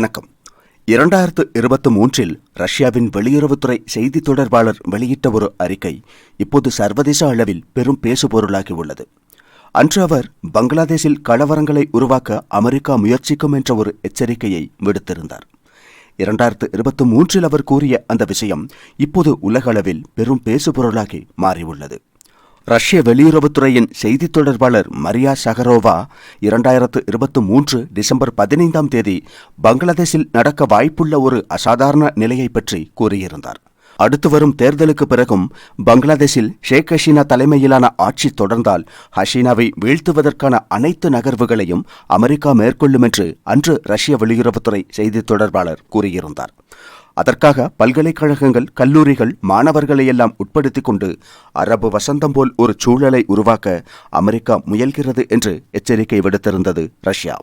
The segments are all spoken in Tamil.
வணக்கம். இரண்டாயிரத்து இருபத்தி மூன்றில் ரஷ்யாவின் வெளியுறவுத்துறை செய்தி தொடர்பாளர் வெளியிட்ட ஒரு அறிக்கை இப்போது சர்வதேச அளவில் பெரும் பேசுபொருளாகி உள்ளது. அன்று அவர் பங்களாதேஷில் கலவரங்களை உருவாக்க அமெரிக்கா முயற்சிக்கும் என்ற ஒரு எச்சரிக்கையை விடுத்திருந்தார். இரண்டாயிரத்து இருபத்தி மூன்றில் அவர் கூறிய அந்த விஷயம் இப்போது உலகளவில் பெரும் பேசுபொருளாகி மாறியுள்ளது. ரஷ்ய வெளியுறவுத்துறையின் செய்தித் தொடர்பாளர் மரியா சகரோவா இரண்டாயிரத்து இருபத்தி மூன்று டிசம்பர் பதினைந்தாம் தேதி பங்களாதேஷில் நடக்க வாய்ப்புள்ள ஒரு அசாதாரண நிலையை பற்றி கூறியிருந்தார். அடுத்து வரும் தேர்தலுக்கு பிறகும் பங்களாதேஷில் ஷேக் ஹசீனா தலைமையிலான ஆட்சி தொடர்ந்தால் ஹசீனாவை வீழ்த்துவதற்கான அனைத்து நகர்வுகளையும் அமெரிக்கா மேற்கொள்ளும் என்று அன்று ரஷ்ய வெளியுறவுத்துறை செய்தித் தொடர்பாளர் கூறியிருந்தார். அதற்காக பல்கலைக்கழகங்கள் கல்லூரிகள் மாணவர்களை எல்லாம் உட்படுத்திக் கொண்டு அரபு வசந்தம் போல் ஒரு சூழலை உருவாக்க அமெரிக்கா முயல்கிறது என்று எச்சரிக்கை விடுத்திருந்தது ரஷ்யா.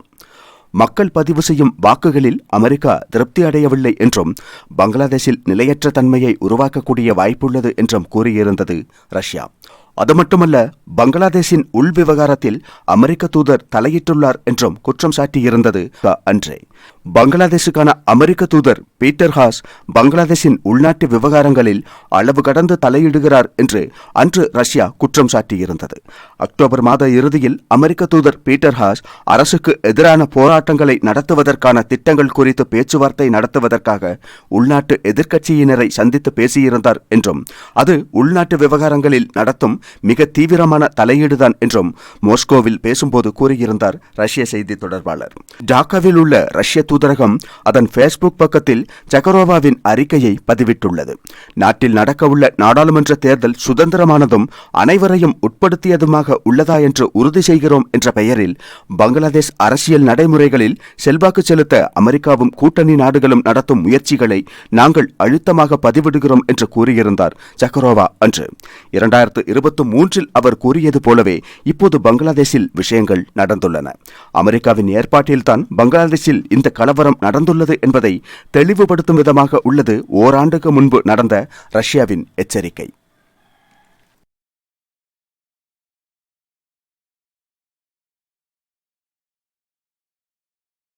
மக்கள் பதிவு செய்யும் வாக்குகளில் அமெரிக்கா திருப்தி அடையவில்லை என்றும் பங்களாதேஷில் நிலையற்ற தன்மையை உருவாக்கக்கூடிய வாய்ப்புள்ளது என்றும் கூறியிருந்தது ரஷ்யா. அது மட்டுமல்ல பங்களாதேஷின் உள் விவகாரத்தில் அமெரிக்க தூதர் தலையிட்டுள்ளார் என்றும் குற்றம் சாட்டியிருந்தது அன்றே. பங்களாதேஷுக்கான அமெரிக்க தூதர் பீட்டர் ஹாஸ் பங்களாதேஷின் உள்நாட்டு விவகாரங்களில் அளவு கடந்து தலையிடுகிறார் என்று அன்று ரஷ்யா குற்றம் சாட்டியிருந்தது. அக்டோபர் மாத இறுதியில் அமெரிக்க தூதர் பீட்டர் ஹாஸ் அரசுக்கு எதிரான போராட்டங்களை நடத்துவதற்கான திட்டங்கள் குறித்து பேச்சுவார்த்தை நடத்துவதற்காக உள்நாட்டு எதிர்க்கட்சியினரை சந்தித்து பேசியிருந்தார் என்றும் அது உள்நாட்டு விவகாரங்களில் நடத்தும் மிக தீவிரமான தலையீடுதான் என்றும் மோஸ்கோவில் பேசும்போது கூறியிருந்தார் ரஷ்ய செய்தி தொடர்பாளர். டாக்காவில் உள்ள ரஷ்ய தூதரகம் அதன் ஃபேஸ்புக் பக்கத்தில் ஜெகரோவாவின் அறிக்கையை பதிவிட்டுள்ளது. நாட்டில் நடக்கவுள்ள நாடாளுமன்ற தேர்தல் சுதந்திரமானதும் அனைவரையும் உட்படுத்தியதுமாக உள்ளதா என்று உறுதி செய்கிறோம் என்ற பெயரில் பங்களாதேஷ் அரசியல் நடைமுறைகளில் செல்வாக்கு செலுத்த அமெரிக்காவும் கூட்டணி நாடுகளும் நடத்தும் முயற்சிகளை நாங்கள் அழுத்தமாக பதிவிடுகிறோம் என்று கூறியிருந்தார் ஜக்கரோவா அன்று. இரண்டாயிரத்து இருபத்தி மூன்றில் அவர் கூறியது போலவே இப்போது பங்களாதேஷில் விஷயங்கள் நடந்துள்ளன. அமெரிக்காவின் ஏற்பாட்டில்தான் பங்களாதேஷில் இந்த கல கலவரம் நடந்துள்ளது என்பதை தெளிவுபடுத்தும் விதமாக உள்ளது ஓராண்டுக்கு முன்பு நடந்த ரஷ்யாவின் எச்சரிக்கை.